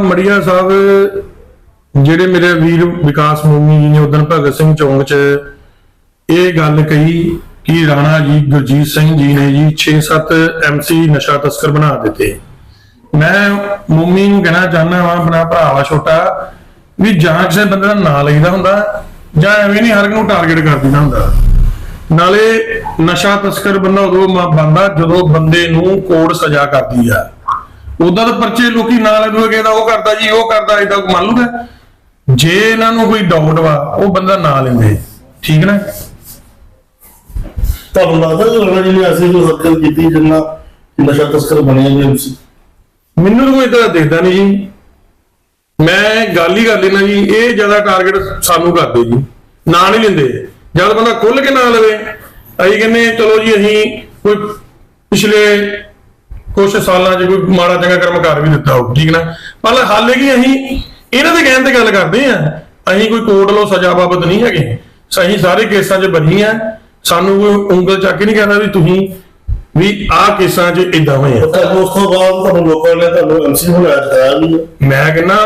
ਮੜੀਆ ਸਾਹਿਬ, ਜਿਹੜੇ ਮੇਰੇ ਵੀਰ ਵਿਕਾਸ ਮੋਮੀ ਜੀ ਨੇ ਉਦੋਂ ਭਗਤ ਸਿੰਘ ਚੌਂਕ 'ਚ ਇਹ ਗੱਲ ਕਹੀ ਕਿ ਰਾਣਾ ਜੀ, ਗੁਰਜੀਤ ਸਿੰਘ ਜੀ ਨੇ ਜੀ 6-7 ਐਮਸੀ ਨਸ਼ਾ ਤਸਕਰ ਬਣਾ ਦਿੱਤੇ। ਮੈਂ ਮੋਮੀ ਨੂੰ ਕਹਿਣਾ ਚਾਹੁੰਦਾ ਹਾਂ ਆਪਣਾ ਭਰਾਵਾ ਛੋਟਾ, ਵੀ ਜਾਂਚ ਦੇ ਬੰਦੇ ਦਾ ਨਾਂ ਲਈਦਾ ਹੁੰਦਾ ਜਾਂ ਐਵੇਂ ਨਹੀਂ ਹਰ ਇੱਕ ਨੂੰ ਟਾਰਗੇਟ ਕਰ ਦਿੰਦਾ ਹੁੰਦਾ। ਨਾਲੇ ਨਸ਼ਾ ਤਸਕਰ ਬੰਦਾ ਉਦੋਂ ਬਣਦਾ ਜਦੋਂ ਬੰਦੇ ਨੂੰ ਕੋਰਟ ਸਜ਼ਾ ਕਰਦੀ ਆ। ਉਦਾਂ ਤਾਂ ਪਰਚੇ ਲੋਕੀ ਨਾਲ ਲੈ ਦੂਗੇ ਦਾ ਉਹ ਕਰਦਾ ਜੀ ਉਹ ਕਰਦਾ ਇਦਾਂ ਮੰਨ ਲੂਗਾ ਜੇ ਇਹਨਾਂ ਨੂੰ ਕੋਈ ਡਾਊਟ ਵਾ ਉਹ ਬੰਦਾ ਨਾਂ ਲੈਂਦੇ। ਠੀਕ ਨਾ? ਤੁਹਾਨੂੰ ਲੱਗਦਾ ਕਿ ਰਾਣਾ ਜੀ ਨੇ ਐਸੀ ਕੋਈ ਹਰਕਤ ਕੀਤੀ ਜਿੰਨਾ ਨਸ਼ਾ ਤਸਕਰ ਬਣਿਆ ਜੀ ਮੈਨੂੰ ਕੋਈ ਇਦਾਂ ਦਿਖਦਾ ਨਹੀਂ ਜੀ। ਮੈਂ ਗੱਲ ਹੀ ਕਰ ਲੈਣਾ ਜੀ, ਇਹ ਜ਼ਿਆਦਾ ਟਾਰਗੇਟ ਸਾਨੂੰ ਕਰਦੇ ਜੀ ਨਾਂ ਨਹੀਂ ਲੈਂਦੇ ਜਦ ਬੰਦਾ ਖੁੱਲ ਕੇ ਨਾਂ ਲਵੇ, ਅਸੀਂ ਕਹਿੰਦੇ ਚਲੋ ਜੀ ਅਸੀਂ ਕੋਈ ਪਿਛਲੇ ਕੁਝ ਸਾਲਾਂ 'ਚ ਕੋਈ ਮਾੜਾ ਚੰਗਾ ਕਰਮ ਕਰ ਵੀ ਦਿੱਤਾ ਹੋ ਠੀਕ ਨਾ? ਪਰ ਹਾਲੇ ਕੀ ਅਸੀਂ ਇਹਨਾਂ ਦੇ ਕਹਿਣ ਤੇ ਗੱਲ ਕਰਦੇ ਆ ਅਸੀਂ ਕੋਈ ਕੋਰਟ ਲੋ ਸਜ਼ਾ ਬਾਬਤ ਨਹੀਂ ਹੈਗੇ। ਸਹੀ ਸਾਰੇ ਕੇਸਾਂ 'ਚ ਬਣੀ ਆ, ਸਾਨੂੰ ਕੋਈ ਉਂਗਲ ਚੱਕ ਕੇ ਨਹੀਂ ਕਹਿੰਦਾ ਵੀ ਤੁਸੀਂ ਵੀ ਆਹ ਕੇਸਾਂ 'ਚ ਇਦਾਂ ਹੋਏ ਆ ਤਾਂ ਉਸ ਤੋਂ ਬਾਅਦ ਤੁਹਾਨੂੰ ਲੋਕਾਂ ਨੇ ਤੁਹਾਨੂੰ ਐਮਸੀ ਬਣਾਇਆ ਜਿਤਾਇਆ ਵੀ ਮੈਂ ਕਹਿੰਦਾ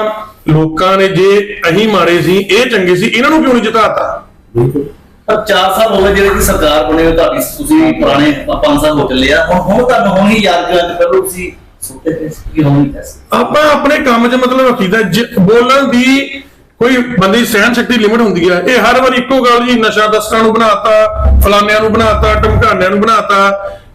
ਲੋਕਾਂ ਨੇ ਜੇ ਅਹੀਂ ਮਾਰੇ ਸੀ ਇਹ ਚੰਗੇ ਸੀ ਇਹਨਾਂ ਨੂੰ ਕਿਉਂ ਨਹੀਂ ਜਿਤਾਤਾ? ਬਿਲਕੁਲ। ਪਰ 4 ਸਾਲ ਹੋ ਗਏ ਜਿਹੜੇ ਦੀ ਸਰਕਾਰ ਬਣੇ ਹੋ ਤੁਹਾਡੀ ਤੁਸੀਂ ਪੁਰਾਣੇ 5 ਸਾਲ ਹੋ ਚੱਲੇ ਆ। ਹੁਣ ਹੁਣ ਤੁਹਾਨੂੰ ਹੁਣ ਹੀ ਯਾਦ ਕਰਾਂ ਪਹਿਲਾਂ ਤੁਸੀਂ ਆਪਾਂ ਆਪਣੇ ਕੰਮ 'ਚ ਮਤਲਬ ਰੱਖੀਦਾ ਬੋਲਣ ਦੀ ਕੋਈ ਬੰਦੇ ਦੀ ਸਹਿਣ ਸ਼ਕਤੀ ਲਿਮਟ ਹੁੰਦੀ ਆ। ਇਹ ਹਰ ਵਾਰ ਇੱਕੋ ਗੱਲ ਜੀ ਨਸ਼ਾ ਦਸਤਾਂ ਨੂੰ ਬਣਾਤਾ ਫਲਾਨਿਆਂ ਨੂੰ ਬਣਾਤਾ ਟਮਕਾਨਿਆਂ ਨੂੰ ਬਣਾਤਾ।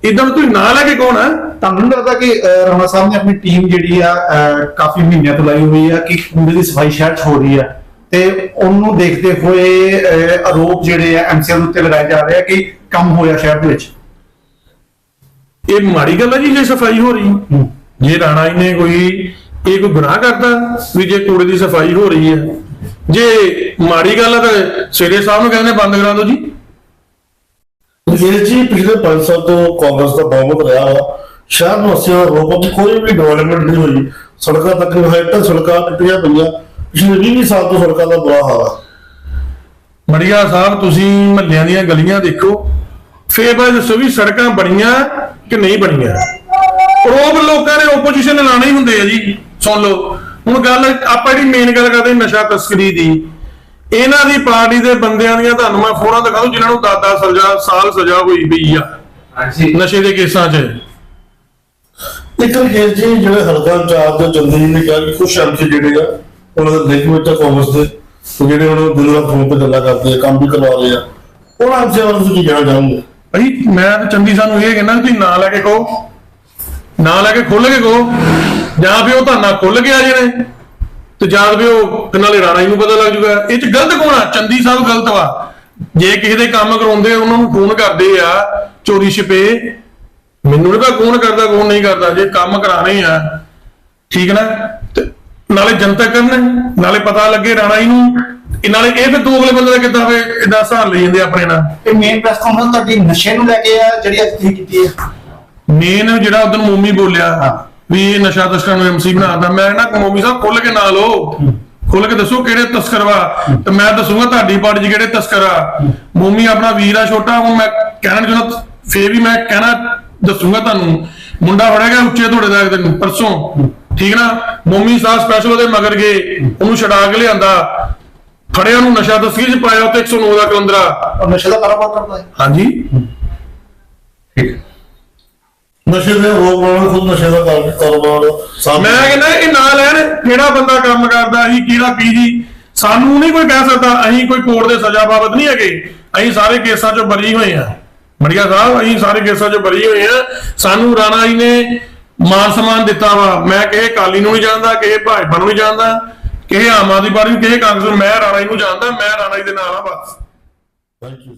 ਇਦਾਂ ਤੁਸੀਂ ਨਾਂ ਲੈ ਕੇ ਕੌਣ ਆ? ਤੁਹਾਨੂੰ ਨਹੀਂ ਲੱਗਦਾ ਕਿ ਅਹ, ਰਾਣਾ ਸਾਹਿਬ ਨੇ ਆਪਣੀ ਟੀਮ ਜਿਹੜੀ ਆ ਅਹ, ਕਾਫੀ ਮਹੀਨਿਆਂ ਤੋਂ ਲਾਈ ਹੋਈ ਆ ਕਿ ਕੂੜੇ ਦੀ ਸਫ਼ਾਈ ਸ਼ਹਿਰ 'ਚ ਹੋ ਰਹੀ ਆ? ਤੇ ਉਹਨੂੰ ਦੇਖਦੇ ਹੋਏ ਅਹ, ਆਰੋਪ ਜਿਹੜੇ ਆ ਐਮਸੀਐਲ ਉੱਤੇ ਲਗਾਏ ਜਾ ਰਹੇ ਆ ਕਿ ਕੰਮ ਹੋਇਆ ਸ਼ਹਿਰ ਦੇ ਵਿੱਚ। ਇਹ ਮਾੜੀ ਗੱਲ ਆ ਜੀ ਜੇ ਸਫ਼ਾਈ ਹੋ ਰਹੀ। ਜੇ ਰਾਣਾ ਜੀ ਨੇ ਕੋਈ ਇਹ ਕੋਈ ਗੁਨਾਹ ਕਰਦਾ ਵੀ ਜੇ ਕੂੜੇ ਦੀ ਸਫ਼ਾਈ ਹੋ ਰਹੀ ਹੈ ਜੇ ਮਾੜੀ ਗੱਲ ਆ ਤਾਂ ਸਵੇਰੇ ਸਾਹਿਬ ਨੂੰ ਕਹਿੰਦੇ ਬੰਦ ਕਰਾ ਦਿਓ ਜੀ। ਇਹ ਜੀ, ਪਿਛਲੇ 5 ਸਾਲ ਤੋਂ ਕਾਂਗਰਸ ਦਾ ਬਹੁਮਤ ਰਿਹਾ ਵਾ। ਸ਼ਹਿਰ ਨਿਵਾਸੀਆਂ ਦਾ ਰੋਪ ਆ ਕੋਈ ਵੀ ਡਿਵੈਲਪਮੈਂਟ ਨਹੀਂ ਹੋਈ। ਸੜਕਾਂ ਤੱਕ ਹਜੇ ਤੱਕ ਸੜਕਾਂ ਟੁੱਟੀਆਂ ਪਈਆਂ। ਪਿਛਲੇ 20 ਸਾਲ ਤੋਂ ਸੜਕਾਂ ਦਾ ਬੁਰਾ ਹਾਲ ਆ। ਮੜੀਆ ਸਾਹਿਬ, ਤੁਸੀਂ ਮਹੱਲਿਆਂ ਦੀਆਂ ਗਲੀਆਂ ਦੇਖੋ। ਫੇਰ ਬਾਅਦ ਦੱਸੋ ਵੀ ਸੜਕਾਂ ਬਣੀਆਂ ਕਿ ਨਹੀਂ ਬਣੀਆਂ? ਰੋਬ ਲੋਕਾਂ ਨੇ ਓਪੋਜੀਸ਼ਨ ਲਾਣੇ ਹੁੰਦੇ ਆ ਜੀ। ਸੁਣ ਲਓ। ਹੁਣ ਗੱਲ, ਆਪਾਂ ਜਿਹੜੀ ਮੇਨ ਗੱਲ ਕਰਦੇ ਨਸ਼ਾ ਤਸਕਰੀ ਦੀ। ਇਹਨਾਂ ਦੀ ਪਾਰਟੀ ਦੇ ਬੰਦਿਆਂ ਦੀਆਂ ਤੁਹਾਨੂੰ ਮੈਂ ਫੋਟੋਆਂ ਦਿਖਾ ਦੂੰ ਜਿਨ੍ਹਾਂ ਨੂੰ ਦਾਦਾ ਸਜ਼ਾ ਸਾਲ ਸਜ਼ਾ ਹੋਈ ਪਈ ਆ। ਨਸ਼ੇ ਦੇ ਕੇਸਾਂ 'ਚ। ਇੱਕ ਕੇਸ ਜੀ ਜਿਹੜੇ ਹਲਕਾ ਇੰਚਾਰਜ ਦੇ ਚੰਦੀ ਜੀ ਨੇ ਕਿਹਾ ਕਿ ਕੁਝ ਐਮਸੀ ਜਿਹੜੇ ਆ ਉਹਨਾਂ ਦੇ ਲਿੰਕ ਵਿੱਚ ਆ ਕਾਂਗਰਸ ਦੇ ਜਿਹੜੇ ਉਹਨਾਂ ਨੂੰ ਦਿਨ ਰਾਤ ਫੋਨ ਤੇ ਗੱਲਾਂ ਕਰਦੇ ਆ ਕੰਮ ਵੀ ਕਰਵਾ ਰਹੇ ਆ। ਉਹਨਾਂ ਐਮਸੀ ਬਾਰੇ ਤੁਸੀਂ ਕੀ ਕਹਿਣਾ ਚਾਹੋਗੇ? ਭਾਈ ਮੈਂ ਤਾਂ ਚੰਦੀ ਸਾਨੂੰ ਇਹ ਕਹਿੰਦਾ ਤੁਸੀਂ ਨਾਂ ਲੈ ਕੇ ਕਹੋ। ਨਾਂ ਲੈ ਕੇ ਖੁੱਲ ਕੇ ਕਹੋ। ਜਾਂ ਵੀ ਉਹ ਧਾਨਾ ਖੁੱਲ ਗਿਆ ਜਿਹਨੇ ਤੇ ਜਾਂ ਵੀ ਉਹ ਨਾਲੇ ਰਾਣਾ ਜੀ ਨੂੰ ਪਤਾ ਲੱਗ ਜੂਗਾ। ਇਹ ਚ ਗਲਤ ਕੌਣ ਆ? ਚੰਦੀ ਸਾਹਿਬ ਗਲਤ ਵਾ। ਜੇ ਕਿਸੇ ਦੇ ਕੰਮ ਕਰਾਉਂਦੇ ਆ, ਉਹਨਾਂ ਨੂੰ ਫੋਨ ਕਰਦੇ ਆ ਚੋਰੀ ਛਿਪੇ। ਮੈਨੂੰ ਨਹੀਂ ਪਤਾ ਕੌਣ ਕਰਦਾ ਕੌਣ ਨਹੀਂ ਕਰਦਾ। ਜੇ ਕੰਮ ਕਰਾਣੇ ਆ ਠੀਕ ਨਾ? ਤੇ ਨਾਲੇ ਜਨਤਾ ਕਰਨ। ਨਾਲੇ ਪਤਾ ਲੱਗੇ ਰਾਣਾ ਜੀ ਨੂੰ। ਇਹ ਨਾਲੇ ਇਹ ਫਿਰ ਦੋ ਅਗਲੇ ਬੰਦੇ ਦਾ ਕਿੱਦਾਂ ਵੇ ਇਦਾਂ ਸਹਾਰ ਲਈ ਜਾਂਦੇ ਆਪਣੇ ਨਾਲ। ਇਹ ਮੇਨ ਪ੍ਰੈਸ ਕਾਨਫਰੰਸ ਤੁਹਾਡੀ ਨਸ਼ੇ ਨੂੰ ਲੈ ਕੇ ਆ ਜਿਹੜੀ ਅੱਜ ਤੁਸੀਂ ਕੀਤੀ ਹੈ? ਮੇਨ ਜਿਹੜਾ ਉਦੋਂ ਮੋਮੀ ਬੋਲਿਆ। ਹਾਂ। ਵੀ ਇਹ ਨਸ਼ਾ ਤਸਕਰਾਂ ਨੂੰ ਐਮਸੀ ਬਣਾਉਂਦਾ ਮੈਂ ਨਾ ਮੋਮੀ ਸਾਹਿਬ ਖੁੱਲ ਕੇ ਨਾ ਲਓ ਖੁੱਲ ਕੇ ਦੱਸੋ ਕਿਹੜੇ ਤਸਕਰ ਵਾ? ਤੇ ਮੈਂ ਦੱਸੂਗਾ ਤੁਹਾਡੀ ਪਾਰਟੀ 'ਚ ਕਿਹੜੇ ਤਸਕਰ ਮੋਮੀ ਆਪਣਾ ਵੀਰ ਆ ਛੋਟਾ ਹੁਣ ਮੈਂ ਕਹਿਣਾ ਨੀ ਚਾਹੁੰਦਾ ਫੇਰ ਵੀ ਮੈਂ ਕਹਿਣਾ ਦੱਸੂਗਾ ਤੁਹਾਨੂੰ। ਮੁੰਡਾ ਫੜਿਆ ਗਿਆ ਉੱਚੇ ਥੋੜੇ ਦਾ ਇੱਕ ਦਿਨ ਪਰਸੋਂ। ਠੀਕ ਨਾ? ਮੋਮੀ ਸਾਹਿਬ ਸਪੈਸ਼ਲ ਉਹਦੇ ਮਗਰ ਗਏ ਉਹਨੂੰ ਛਡਾ ਕੇ ਲਿਆਂਦਾ। ਫੜਿਆ ਉਹਨੂੰ ਨਸ਼ਾ ਤਸਕਰੀ 'ਚ ਪਾਇਆ ਉੱਤੇ 109 ਦਾ ਕਲੰਦਰਾ। ਨਸ਼ੇ ਦਾ ਕਾਰੋਬਾਰ ਕਰਦਾ ਹੈ। ਹਾਂਜੀ। ਨਸ਼ੇ ਦੇ ਰੋਗ ਵਾਲਾ ਖੁਦ ਨਸ਼ੇ ਦਾ ਕਾਰ- ਕਾਰੋਬਾਰ ਸਾਹਮਣੇ ਮੈਂ ਕਹਿੰਦਾ ਇਹ ਨਾ ਲੈਣ ਕਿਹੜਾ ਬੰਦਾ ਕੰਮ ਕਰਦਾ ਅਸੀਂ ਕਿਹੜਾ ਪੀਜੀ? ਸਾਨੂੰ ਨਹੀਂ ਕੋਈ ਕਹਿ ਸਕਦਾ ਅਸੀਂ ਕੋਈ ਕੋਰਟ ਦੇ ਸਜ਼ਾ ਬਾਬਤ ਨਹੀਂ ਹੈਗੇ। ਅਸੀਂ ਸਾਰੇ ਕੇਸਾਂ 'ਚੋਂ ਬਰੀ ਹੋਏ ਆ ਮੜੀਆ ਸਾਹਿਬ ਅਸੀਂ ਸਾਰੇ ਕੇਸਾਂ 'ਚੋਂ ਬਰੀ ਹੋਏ ਆ ਸਾਨੂੰ ਰਾਣਾ ਜੀ ਨੇ ਮਾਨ ਸਨਮਾਨ ਦਿੱਤਾ ਵਾ। ਮੈਂ ਕਿਸੇ ਕਾਲੀ ਨੂੰ ਨਹੀਂ ਜਾਣਦਾ ਕਿਸੇ ਭਾਜਪਾ ਨੂੰ ਨਹੀਂ ਜਾਣਦਾ ਕਿਸੇ ਆਮ ਆਦਮੀ ਪਾਰਟੀ ਨੂੰ ਕਿਸੇ ਕਾਂਗਰਸ ਨੂੰ ਮੈਂ ਰਾਣਾ ਜੀ ਨੂੰ ਜਾਣਦਾ ਮੈਂ ਰਾਣਾ ਜੀ ਦੇ ਨਾਲ ਆ ਬਸ। Thank you